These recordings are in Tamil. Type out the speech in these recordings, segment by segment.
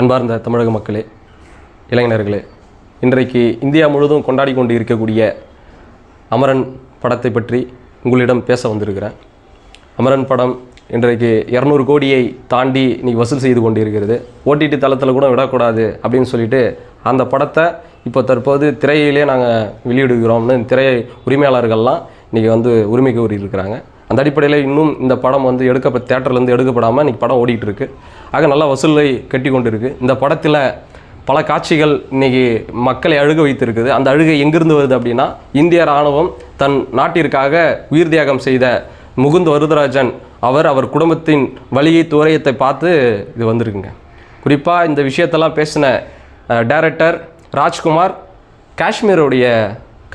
அன்பார்ந்த தமிழக மக்களே இளைஞர்களே இன்றைக்கு இந்தியா முழுவதும் கொண்டாடி கொண்டு இருக்கக்கூடிய அமரன் படத்தை பற்றி உங்களிடம் பேச வந்திருக்கிறேன். அமரன் படம் இன்றைக்கு இரநூறு கோடியை தாண்டி இன்றைக்கி வசூல் செய்து கொண்டிருக்கிறது. ஓடிடி தளத்தில் கூட விடக்கூடாது அப்படின்னு சொல்லிட்டு அந்த படத்தை இப்போ தற்போது திரையிலே நாங்கள் வெளியிடுகிறோம்னு திரை உரிமையாளர்கள்லாம் இன்றைக்கி வந்து உரிமை கோரி இருக்கிறாங்க அந்த அடிப்படையில் இன்னும் இந்த படம் வந்து எடுக்க தேட்டர்லேருந்து எடுக்கப்படாமல் இன்றைக்கி படம் ஓடிட்டு இருக்கு ஆக நல்லா வசூலை கட்டி கொண்டு இருக்குது இந்த படத்தில் பல காட்சிகள் இன்னைக்கு மக்களை அழுக வைத்திருக்குது. அந்த அழுகை எங்கிருந்து வருது அப்படின்னா இந்திய ராணுவம் தன் நாட்டிற்காக உயிர் தியாகம் செய்த முகுந்த் வருதராஜன் அவர் அவர் குடும்பத்தின் வழியை துயரத்தை பார்த்து இது வந்திருக்குங்க. குறிப்பாக இந்த விஷயத்தெல்லாம் பேசின டைரக்டர் ராஜ்குமார் காஷ்மீருடைய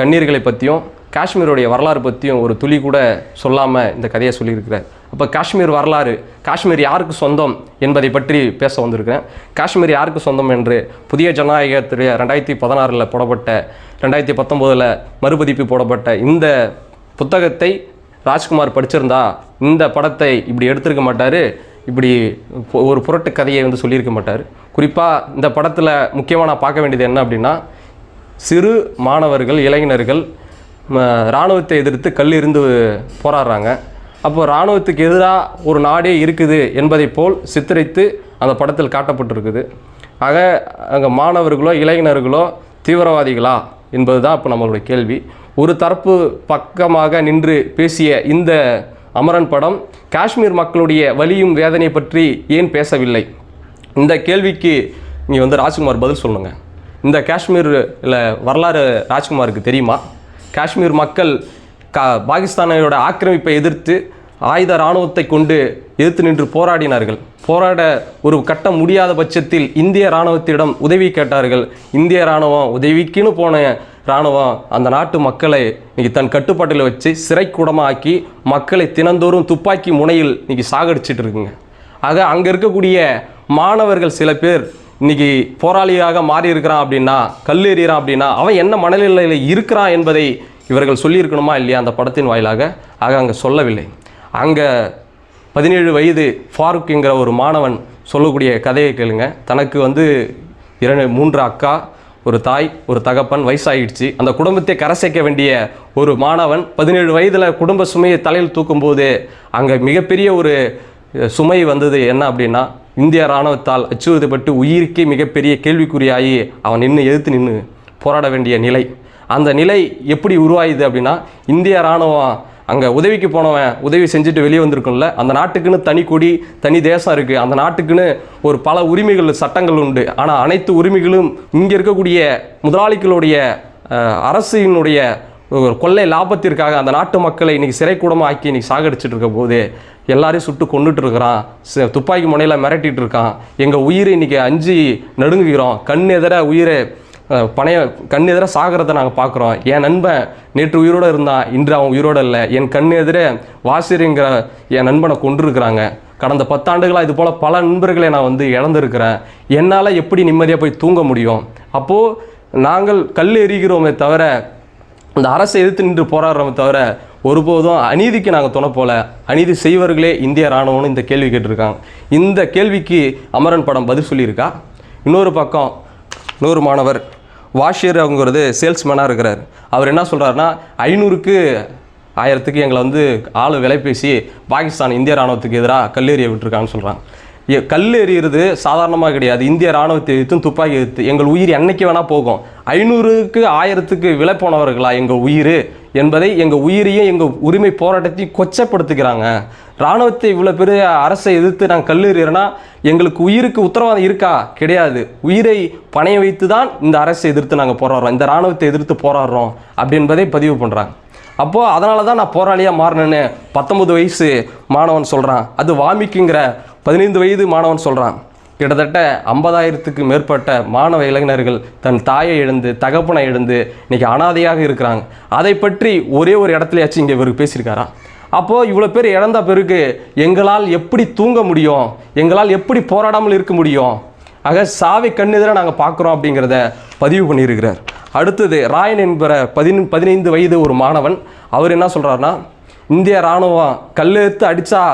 கண்ணீர்களை பற்றியும் காஷ்மீருடைய வரலாறு பற்றியும் ஒரு துளி கூட சொல்லாமல் இந்த கதையை சொல்லியிருக்கிறார். அப்போ காஷ்மீர் வரலாறு காஷ்மீர் யாருக்கு சொந்தம் என்பதை பற்றி பேச வந்திருக்கிறேன். காஷ்மீர் யாருக்கு சொந்தம் என்று புதிய ஜனநாயகத்துடைய ரெண்டாயிரத்தி பதினாறில் போடப்பட்ட ரெண்டாயிரத்தி பத்தொம்போதில் மறுபதிப்பு போடப்பட்ட இந்த புத்தகத்தை ராஜ்குமார் படிச்சிருந்தா இந்த படத்தை இப்படி எடுத்திருக்க மாட்டார் இப்படி ஒரு புரட்டு கதையை வந்து சொல்லியிருக்க மாட்டார். குறிப்பாக இந்த படத்தில் முக்கியமாக நான் பார்க்க வேண்டியது என்ன அப்படின்னா சிறு மாணவர்கள் இளைஞர்கள் இராணுவத்தை எதிர்த்து கல் இருந்து போராடுறாங்க. அப்போ இராணுவத்துக்கு எதிராக ஒரு நாடே இருக்குது என்பதை போல் சித்தரித்து அந்த படத்தில் காட்டப்பட்டிருக்குது. ஆக அங்கே மாணவர்களோ இளைஞர்களோ தீவிரவாதிகளா என்பது தான் இப்போ நம்மளுடைய கேள்வி. ஒரு தரப்பு பக்கமாக நின்று பேசிய இந்த அமரன் படம் காஷ்மீர் மக்களுடைய வலியும் வேதனை பற்றி ஏன் பேசவில்லை? இந்த கேள்விக்கு நீங்கள் வந்து ராஜ்குமார் பதில் சொல்லுங்கள் இந்த காஷ்மீரில் வரலாறு ராஜ்குமாருக்கு தெரியுமா? காஷ்மீர் மக்கள் கா பாகிஸ்தானோட ஆக்கிரமிப்பை எதிர்த்து ஆயுத இராணுவத்தை கொண்டு எதிர்த்து நின்று போராடினார்கள். போராட ஒரு கட்டம் முடியாத பட்சத்தில் இந்திய இராணுவத்திடம் உதவி கேட்டார்கள். இந்திய இராணுவம் உதவிக்குன்னு போன இராணுவம் அந்த நாட்டு மக்களை இன்னைக்கு தன் கட்டுப்பாட்டில் வச்சு சிறைக்கூடமாக்கி மக்களை தினந்தோறும் துப்பாக்கி முனையில் இன்னைக்கு சாகடிச்சிட்டு இருக்குங்க ஆக அங்கே இருக்கக்கூடிய மாணவர்கள் சில பேர் இன்னைக்கு போராளியாக மாறி இருக்கிறான் அப்படின்னா கல்லெறிகிறான் அப்படின்னா அவன் என்ன மனநிலையில் இருக்கிறான் என்பதை இவர்கள் சொல்லியிருக்கணுமா இல்லையா அந்த படத்தின் வாயிலாக? ஆக அங்கே சொல்லவில்லை. அங்கே பதினேழு வயது ஃபாரூக் ஒரு மாணவன் சொல்லக்கூடிய கதையை கேளுங்க. தனக்கு வந்து இரண்டு மூன்று அக்கா ஒரு தாய் ஒரு தகப்பன் வயசாகிடுச்சு அந்த குடும்பத்தை கரை சேர்க்க வேண்டிய ஒரு மாணவன் பதினேழு வயதில் குடும்ப சுமையை தலையில் தூக்கும்போது அங்கே மிகப்பெரிய ஒரு சுமை வந்தது என்ன அப்படின்னா இந்திய இராணுவத்தால் அச்சுறுத்தப்பட்டு உயிருக்கே மிகப்பெரிய கேள்விக்குறியாகி அவன் நின்று எதிர்த்து நின்று போராட வேண்டிய நிலை. அந்த நிலை எப்படி உருவாயுது அப்படின்னா இந்திய இராணுவம் அங்கே உதவிக்கு போனவன் உதவி செஞ்சுட்டு வெளியே வந்திருக்கும்ல அந்த நாட்டுக்குன்னு தனி கொடி தனி தேசம் இருக்குது அந்த நாட்டுக்குன்னு ஒரு பல உரிமைகள் சட்டங்கள் உண்டு. ஆனால் அனைத்து உரிமைகளும் இங்கே இருக்கக்கூடிய முதலாளிகளுடைய அரசினுடைய ஒரு கொள்ளை லாபத்திற்காக அந்த நாட்டு மக்களை இன்னைக்கு சிறைக்கூடமாக ஆக்கி இன்னைக்கு சாகடிச்சிட்டு இருக்க போது எல்லாரையும் சுட்டு கொண்டுட்டு இருக்கிறான் ச- துப்பாக்கி முனையில் மிரட்டிகிட்டு இருக்கான் எங்கள் உயிரை இன்னைக்கு அஞ்சு நடுங்குகிறோம். கண் எதிர உயிரை பணைய கண் எதிர சாகிறத நாங்கள் பார்க்குறோம் என் நண்பன் நேற்று உயிரோடு இருந்தான் இன்று அவன் உயிரோடு இல்லை. என் கண் எதிர வாசிரிங்கிற என் நண்பனை கொண்டிருக்கிறாங்க கடந்த பத்தாண்டுகளாக இது போல் பல நண்பர்களை நான் வந்து இழந்திருக்கிறேன். என்னால் எப்படி நிம்மதியாக போய் தூங்க முடியும்? அப்போது நாங்கள் கல் எறிகிறோமே தவிர இந்த அரசை எதிர்த்து நின்று போராடுறோமே தவிர ஒருபோதும் அநீதிக்கு நாங்கள் துணை போல. அநீதி செய்வர்களே இந்திய இராணுவம்னு இந்த கேள்வி கேட்டிருக்காங்க. இந்த கேள்விக்கு அமரன் படம் பதில் சொல்லியிருக்கா? இன்னொரு பக்கம் இன்னொரு மாணவர் வாஷியர் அவங்கிறது சேல்ஸ்மேனாக இருக்கிறார். அவர் என்ன சொல்கிறாருன்னா ஐநூறுக்கு ஆயிரத்துக்கு எங்களை வந்து ஆள் விலை பேசி பாகிஸ்தான் இந்திய ராணுவத்துக்கு எதிராக கல்லெறிய விட்டுருக்கான்னு சொல்கிறாங்க கல் எறிகிறது சாதாரணமாக கிடையாது. இந்திய ராணுவத்தை எதிர்த்தும் துப்பாக்கி எதிர்த்து. எங்கள் உயிர் என்னைக்கு வேணால் போகும். ஐநூறுக்கு ஆயிரத்துக்கு விலை போனவர்களா எங்கள் உயிர் என்பதை எங்கள் உயிரையும் எங்கள் உரிமை போராட்டத்தையும் கொச்சப்படுத்துகிறாங்க. ராணுவத்தை இவ்வளோ பெரிய அரசை எதிர்த்து நாங்கள் கல் எறிகிறோன்னா எங்களுக்கு உயிருக்கு உத்தரவாதம் இருக்கா? கிடையாது. உயிரை பணைய வைத்து தான் இந்த அரசை எதிர்த்து நாங்கள் போராடுறோம். இந்த ராணுவத்தை எதிர்த்து போராடுறோம் அப்படி என்பதை பதிவு பண்ணுறாங்க அப்போது அதனால தான் நான் போராளியாக மாறினேன்னு பத்தொம்பது வயசு மாணவன் சொல்கிறான் அது வாமிக்குங்கிற பதினைந்து வயது மாணவன் சொல்கிறான் கிட்டத்தட்ட ஐம்பதாயிரத்துக்கு மேற்பட்ட மாணவ இளைஞர்கள் தன் தாயை இழந்து தகப்பனை இழந்து இன்னைக்கு அனாதையாக இருக்கிறாங்க. அதை பற்றி ஒரே ஒரு இடத்துலையாச்சும் இங்கே இவருக்கு பேசியிருக்காரா? அப்போது இவ்வளோ பேர் இழந்த பிறகு எங்களால் எப்படி தூங்க முடியும்? எங்களால் எப்படி போராடாமல் இருக்க முடியும்? ஆக சாவை கண்ணெதிர நாங்கள் பார்க்குறோம் அப்படிங்கிறத பதிவு பண்ணியிருக்கிறார். அடுத்தது ராயன் என்பற பதின பதினைந்து வயது ஒரு மாணவன் அவர் என்ன சொல்கிறாருன்னா இந்திய இராணுவம் கல்லெடுத்து அடித்தா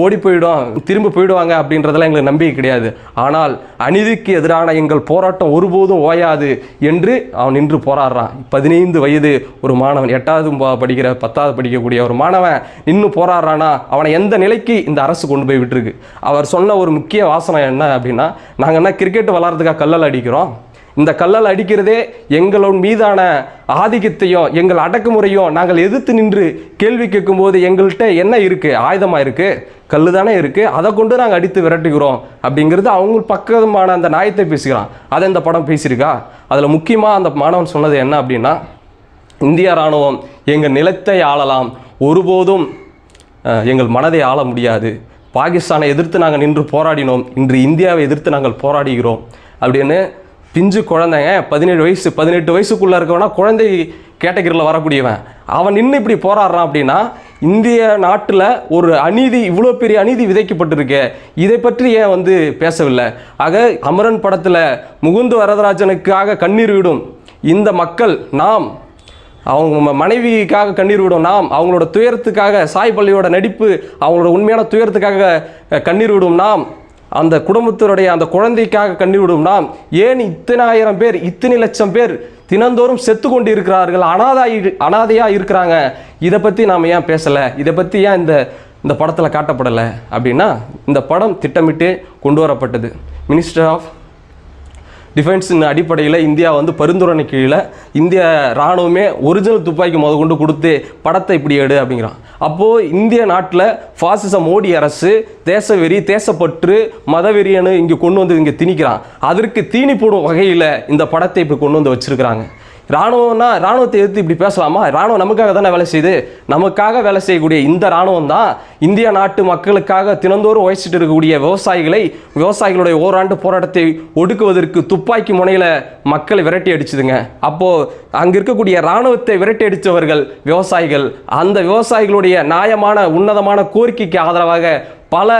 ஓடி போயிடும் திரும்ப போயிடுவாங்க அப்படின்றதெல்லாம் எங்களுக்கு நம்பிக்கை கிடையாது. ஆனால் அநீதிக்கு எதிரான எங்கள் போராட்டம் ஒருபோதும் ஓயாது என்று அவன் நின்று போராடுறான். பதினைந்து வயது ஒரு மாணவன் எட்டாவது படிக்கிற பத்தாவது படிக்கக்கூடிய ஒரு மாணவன் நின்று போராடுறானா அவனை எந்த நிலைக்கு இந்த அரசு கொண்டு போய் விட்டுருக்கு? அவர் சொன்ன ஒரு முக்கிய வாசனம் என்ன அப்படின்னா நாங்கள் என்ன கிரிக்கெட் விளாட்றதுக்காக கல்லல் அடிக்கிறோம் இந்த கல்லல் அடிக்கிறதே எங்களோட மீதான ஆதிக்கத்தையும் எங்கள் அடக்குமுறையும் நாங்கள் எதிர்த்து நின்று கேள்வி கேட்கும்போது எங்கள்கிட்ட என்ன இருக்குது ஆயுதமாக இருக்குது கல் தானே இருக்குது அதை கொண்டு நாங்கள் அடித்து விரட்டுகிறோம். அப்படிங்கிறது அவங்க பக்கமான அந்த நியாயத்தை பேசுகிறான். அதை இந்த படம் பேசியிருக்கா? அதில் முக்கியமாக அந்த மாணவன் சொன்னது என்ன அப்படின்னா இந்திய இராணுவம் எங்கள் நிலத்தை ஆளலாம். ஒருபோதும் எங்கள் மனதை ஆள முடியாது. பாகிஸ்தானை எதிர்த்து நாங்கள் நின்று போராடினோம். இன்று இந்தியாவை எதிர்த்து நாங்கள் போராடுகிறோம். அப்படின்னு பிஞ்சு குழந்தைங்க பதினேழு வயசு பதினெட்டு வயசுக்குள்ளே இருக்கவனா குழந்தை கேட்டகரியில் வரக்கூடியவன். அவன் நின்று இப்படி போராடுறான் அப்படின்னா இந்திய நாட்டில் ஒரு அநீதி இவ்வளோ பெரிய அநீதி விதைக்கப்பட்டிருக்கே. இதை பற்றி ஏன் வந்து பேசவில்லை? ஆக அமரன் படத்தில் முகுந்து வரதராஜனுக்காக கண்ணீர் விடும் இந்த மக்கள் நாம் அவங்க மனைவிக்காக கண்ணீர் விடும் நாம் அவங்களோட துயரத்துக்காக சாய் பள்ளியோட நடிப்பு அவங்களோட உண்மையான துயரத்துக்காக கண்ணீர் விடும் நாம் அந்த குடும்பத்தினுடைய அந்த குழந்தைக்காக கண்டுவிடும்னா ஏன் இத்தனாயிரம் பேர் இத்தனை லட்சம் பேர் தினந்தோறும் செத்து கொண்டு இருக்கிறார்கள் அனாதாய் அனாதையாக இருக்கிறாங்க. இதை பற்றி நாம் ஏன் பேசலை? இதை பற்றி ஏன் இந்த இந்த படத்தில் காட்டப்படலை? அப்படின்னா இந்த படம் திட்டமிட்டு கொண்டு வரப்பட்டது. மினிஸ்டர் ஆஃப் டிஃபென்ஸின் அடிப்படையில் இந்தியா வந்து பரிந்துரை கீழே இந்திய இராணுவமே ஒரிஜினல் துப்பாக்கி முத கொண்டு கொடுத்து படத்தை இப்படி எடு அப்படிங்கிறான். அப்போது இந்திய நாட்டில் ஃபாசிச மோடி அரசு தேசவெறி தேசப்பற்று மதவெறியன்னு இங்கே கொண்டு வந்து இங்கே திணிக்கிறான். அதற்கு தீனி போடும் வகையில் இந்த படத்தை இப்போ கொண்டு வந்து வச்சுருக்கிறாங்க. ராணுவம்னா ராணுவத்தை எதிர்த்து இப்படி பேசலாமா? ராணுவம் நமக்காக தானே வேலை செய்யுது. நமக்காக வேலை செய்யக்கூடிய இந்த ராணுவம் தான் இந்திய நாட்டு மக்களுக்காக தினந்தோறும் உழைச்சிட்டு இருக்கக்கூடிய விவசாயிகளை விவசாயிகளுடைய ஓராண்டு போராட்டத்தை ஒடுக்குவதற்கு துப்பாக்கி முனையில் மக்களை விரட்டி அடிச்சுதுங்க. அப்போது அங்கே இருக்கக்கூடிய ராணுவத்தை விரட்டி அடித்தவர்கள் விவசாயிகள். அந்த விவசாயிகளுடைய நியாயமான உன்னதமான கோரிக்கைக்கு ஆதரவாக பல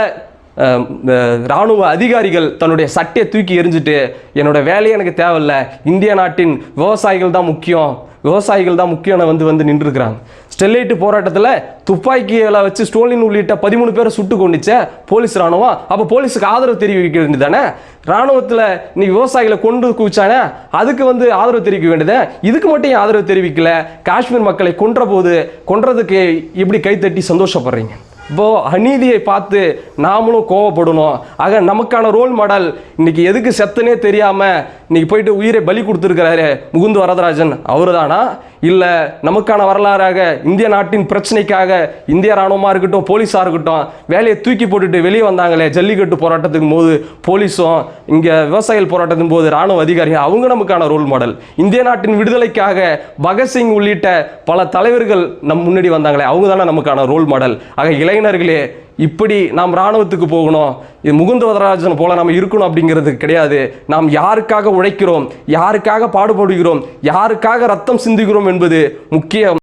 இராணுவ அதிகாரிகள் தன்னுடைய சட்டையை தூக்கி எரிஞ்சுட்டு என்னோட வேலையே எனக்கு தேவையில்ல. இந்திய நாட்டின் விவசாயிகள் தான் முக்கியம். விவசாயிகள் தான் முக்கியம் வந்து வந்து நின்றுருக்கிறாங்க. ஸ்டெர்லைட்டு போராட்டத்தில் துப்பாக்கிகளை வச்சு ஸ்டோலின் உள்ளிட்ட பதிமூணு பேரை சுட்டு கொண்டுச்ச போலீஸ் ராணுவம் அப்போ போலீஸுக்கு ஆதரவு தெரிவிக்க வேண்டியது தானே ராணுவத்தில் நீ விவசாயிகளை கொண்டு குவிச்சானே? அதுக்கு வந்து ஆதரவு தெரிவிக்க வேண்டியது? இதுக்கு மட்டும் ஏன் ஆதரவு தெரிவிக்கல? காஷ்மீர் மக்களை கொன்ற போது கொன்றதுக்கு எப்படி கைத்தட்டி சந்தோஷப்படுறீங்க? இப்போ அநீதியை பார்த்து நாமளும் கோவப்படணும். ஆக நமக்கான ரோல் மாடல் இன்னைக்கு எதுக்கு செத்துனே தெரியாமல் இன்னைக்கு போயிட்டு உயிரை பலி கொடுத்துருக்கிறாரு முகுந்து வரதராஜன் அவர் தானா இல்லை நமக்கான வரலாறாக இந்திய நாட்டின் பிரச்சனைக்காக இந்திய ராணுவமாக இருக்கட்டும் போலீஸாக இருக்கட்டும் வேலையை தூக்கி போட்டுட்டு வெளியே வந்தாங்களே ஜல்லிக்கட்டு போராட்டத்துக்கு போது போலீஸும் இங்கே விவசாயிகள் போராட்டத்தின் போது ராணுவ அதிகாரி அவங்க நமக்கான ரோல் மாடல் இந்திய நாட்டின் விடுதலைக்காக பகத்சிங் உள்ளிட்ட பல தலைவர்கள் நம் முன்னாடி வந்தாங்களே அவங்க தானே நமக்கான ரோல் மாடல் ஆக இளைஞர்களே இப்படி நாம் இராணுவத்துக்கு போகணும். இது முகுந்த வரராஜன் போல நம்ம இருக்கணும் அப்படிங்கிறது கிடையாது. நாம் யாருக்காக உழைக்கிறோம்? யாருக்காக பாடுபடுகிறோம்? யாருக்காக ரத்தம் சிந்துகிறோம் என்பது முக்கியம்.